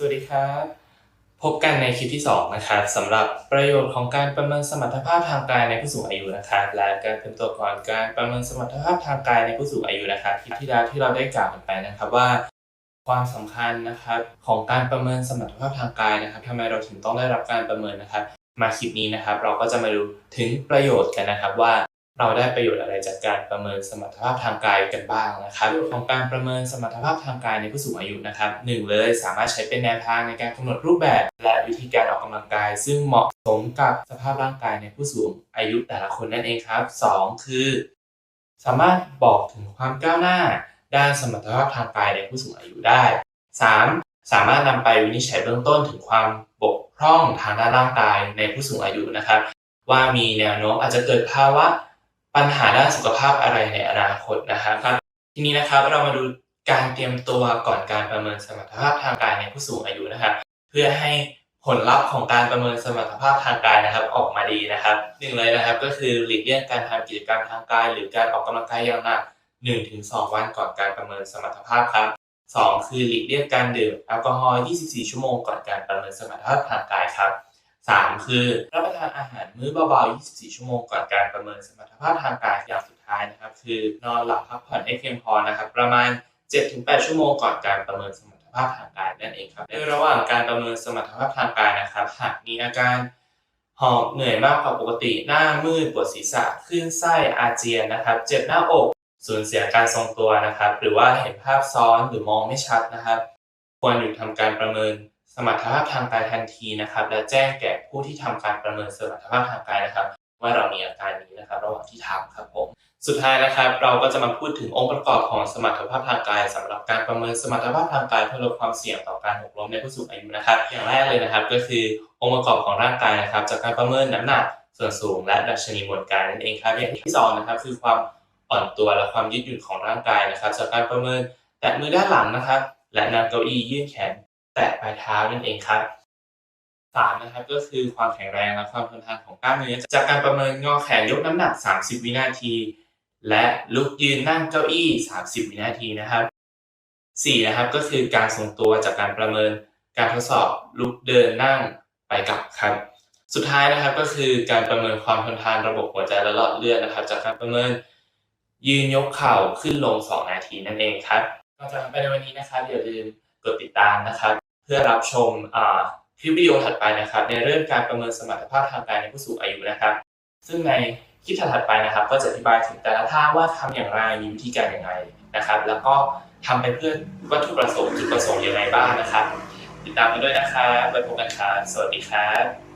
สวัสดีครับ พบกันในคลิปที่ 2 นะครับสำหรับประโยชน์ของการประเมินสมรรถภาพทางกายในผู้สูงอายุนะครับและการเป็นตัวก่อนการประเมินสมรรถภาพทางกายในผู้สูงอายุนะครับคลิปที่แล้วที่เราได้กล่าวกันไปนะครับว่า ความสำคัญนะครับของการประเมินสมรรถภาพทางกายนะครับทำไมเราถึงต้องได้รับการประเมินนะครับ มาคลิปนี้นะครับ เราก็จะมาดูถึงประโยชน์กันนะครับว่า เราได้ประโยชน์อะไรจากการประเมินสมรรถภาพทางกายกันบ้างนะครับของการประเมินสมรรถภาพทางกายในผู้สูงอายุนะครับหนึ่งเลยสามารถใช้เป็นแนวทางในการกำหนดรูปแบบ และวิธีการออกกำลังกาย ซึ่งเหมาะสมกับสภาพร่างกายในผู้สูงอายุแต่ละคนนั่นเองครับสองคือ สามารถบอกถึงความก้าวหน้า ด้านสมรรถภาพทางกายในผู้สูงอายุได้ 3. สามารถนำไปวินิจฉัยเบื้องต้นถึงความบกพร่องทางด้านร่างกายในผู้สูงอายุนะครับ ว่ามีแนวโน้มอาจจะเกิดภาวะ ปัญหาด้านสุขภาพอะไรในอนาคตนะครับทีนี้นะครับเรามาดูการเตรียมตัวก่อนการประเมินสมรรถภาพทางกายในผู้สูงอายุนะครับ เพื่อให้ผลลัพธ์ของการประเมินสมรรถภาพทางกายนะครับ ออกมาดีนะครับหนึ่งเลยนะครับ ก็คือหลีกเลี่ยงการทำกิจกรรมทางกาย หรือการออกกำลังกายอย่างหนัก1-2 วันก่อนการประเมินสมรรถภาพครับ 2 คือหลีกเลี่ยงการดื่มแอลกอฮอล์24 ชั่วโมงก่อนการประเมินสมรรถภาพทางกายครับ 3 คือรับประทานอาหารมื้อเบาๆ 24 ชั่วโมงก่อนการประเมินสมรรถภาพทางกายอย่างสุดท้ายนะครับ คือนอนหลับพักผ่อนให้เพียงพอนะครับ ประมาณ 7-8 ชั่วโมงก่อนการประเมินสมรรถภาพทางกายนั่นเองครับในระหว่างการประเมินสมรรถภาพทางกายนะครับ หากมีอาการหอบเหนื่อยมากกว่าปกติ หน้ามืดปวดศีรษะคลื่นไส้อาเจียนนะครับ เจ็บหน้าอกสูญเสียการทรงตัวนะครับ หรือว่าเห็นภาพซ้อนหรือมองไม่ชัดนะครับ ควรหยุดทำการประเมิน สมรรถภาพทางกายทันทีนะครับ และแจ้งแก่ผู้ที่ทำการประเมินสมรรถภาพทางกายนะครับ ว่าเรามีอาการนี้นะครับ ระหว่างที่ทำครับผมสุดท้ายนะครับเราก็จะมาพูดถึงองค์ประกอบของสมรรถภาพทางกายสำหรับการประเมินสมรรถภาพทางกายเพื่อลดความเสี่ยงต่อการหกล้มในผู้สูงอายุนะครับ อย่างแรกเลยนะครับ ก็คือองค์ประกอบของร่างกายนะครับ จากการประเมินน้ำหนักส่วนสูง และดัชนีมวลกายนั่นเองครับอย่างที่สองนะครับคือความอ่อนตัวและความยืดหยุ่นของร่างกายนะครับ จากการประเมินแตะมือด้านหลังนะครับ และนั่งเก้าอี้ยื่นแขน แตะปลายเท้านั่นเองครับสามนะครับก็คือความแข็งแรงและความทนทานของกล้ามเนื้อจากการประเมินงอแขนยกน้ำหนัก 30 วินาที และลุกยืนนั่งเก้าอี้ 30 วินาทีนะครับสี่นะครับก็คือการทรงตัวจากการประเมินการทดสอบลุกเดินนั่งไปกลับครับ สุดท้ายนะครับก็คือการประเมินความทนทานระบบหัวใจและหลอดเลือดนะครับ จากการประเมินยืนยกเข่าขึ้นลง 2 นาทีนั่นเองครับก่อนจากกันไปในวันนี้นะครับอย่าลืมกดติดตามนะครับ พื่อรับชมคลิปวิดีโอถัดไปนะครับ ในเรื่องการประเมินสมรรถภาพทางกายในผู้สูงอายุนะครับ ซึ่งในคลิปถัดๆไปนะครับ ก็จะอธิบายถึงแต่ละท่าว่าทำอย่างไรมีวิธีการอย่างไรนะครับ แล้วก็ทำไปเพื่อวัตถุประสงค์จุดประสงค์อย่างไรบ้างนะครับ ติดตามกันด้วยนะครับไว้พบกันครับสวัสดีครับ